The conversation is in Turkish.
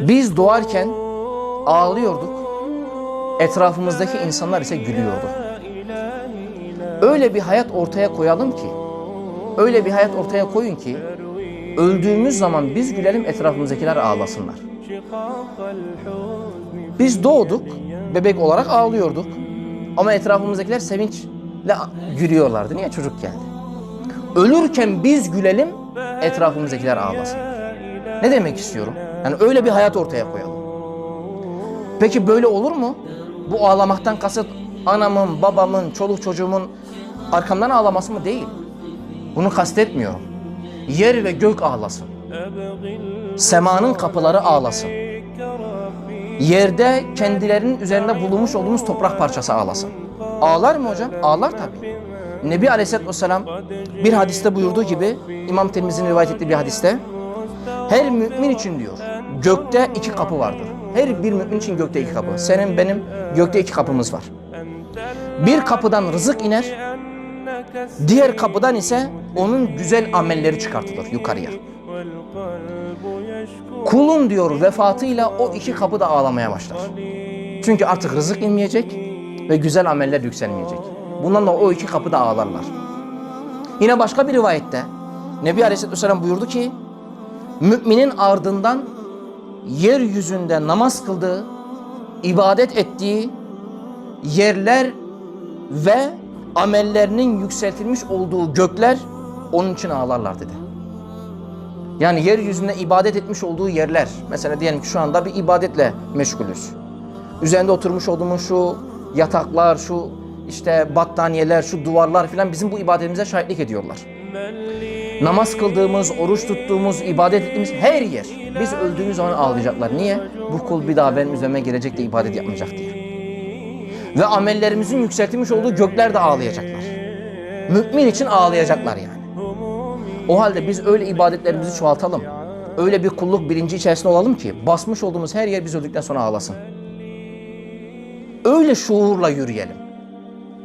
Biz doğarken ağlıyorduk. Etrafımızdaki insanlar ise gülüyordu. Öyle bir hayat ortaya koyalım ki, öyle bir hayat ortaya koyun ki, öldüğümüz zaman biz gülelim, etrafımızdakiler ağlasınlar. Biz doğduk, bebek olarak ağlıyorduk. Ama etrafımızdakiler sevinçle gülüyorlardı. Niye çocuk geldi? Ölürken biz gülelim, etrafımızdakiler ağlasınlar. Ne demek istiyorum? Yani öyle bir hayat ortaya koyalım. Peki böyle olur mu? Bu ağlamaktan kasıt anamın, babamın, çoluk çocuğumun arkamdan ağlaması mı? Değil. Bunu kastetmiyorum. Yer ve gök ağlasın. Semanın kapıları ağlasın. Yerde kendilerinin üzerinde bulunmuş olduğumuz toprak parçası ağlasın. Ağlar mı hocam? Ağlar tabii. Nebi Aleyhisselatü Vesselam bir hadiste buyurduğu gibi İmam Tirmizi'nin rivayet ettiği bir hadiste her mümin için diyor gökte iki kapı vardır. Her bir mümin için gökte iki kapı. Senin benim gökte iki kapımız var. Bir kapıdan rızık iner, diğer kapıdan ise onun güzel amelleri çıkartılır yukarıya. Kulun diyor vefatıyla o iki kapı da ağlamaya başlar. Çünkü artık rızık inmeyecek ve güzel ameller yükselmeyecek. Bundan da o iki kapı da ağlarlar. Yine başka bir rivayette Nebi Aleyhisselatü Vesselam buyurdu ki müminin ardından yeryüzünde namaz kıldığı, ibadet ettiği yerler ve amellerinin yükseltilmiş olduğu gökler onun için ağlarlar dedi. Yani yeryüzünde ibadet etmiş olduğu yerler. Mesela diyelim ki şu anda bir ibadetle meşgulüz. Üzerinde oturmuş olduğumuz şu yataklar, şu işte battaniyeler, şu duvarlar filan bizim bu ibadetimize şahitlik ediyorlar. Namaz kıldığımız, oruç tuttuğumuz, ibadet ettiğimiz her yer. Biz öldüğümüz zaman ağlayacaklar. Niye? Bu kul bir daha benim üzerime gelecek de ibadet yapmayacak diye. Ve amellerimizin yükseltilmiş olduğu gökler de ağlayacaklar. Mümin için ağlayacaklar yani. O halde biz öyle ibadetlerimizi çoğaltalım. Öyle bir kulluk bilinci içerisinde olalım ki basmış olduğumuz her yer biz öldükten sonra ağlasın. Öyle şuurla yürüyelim.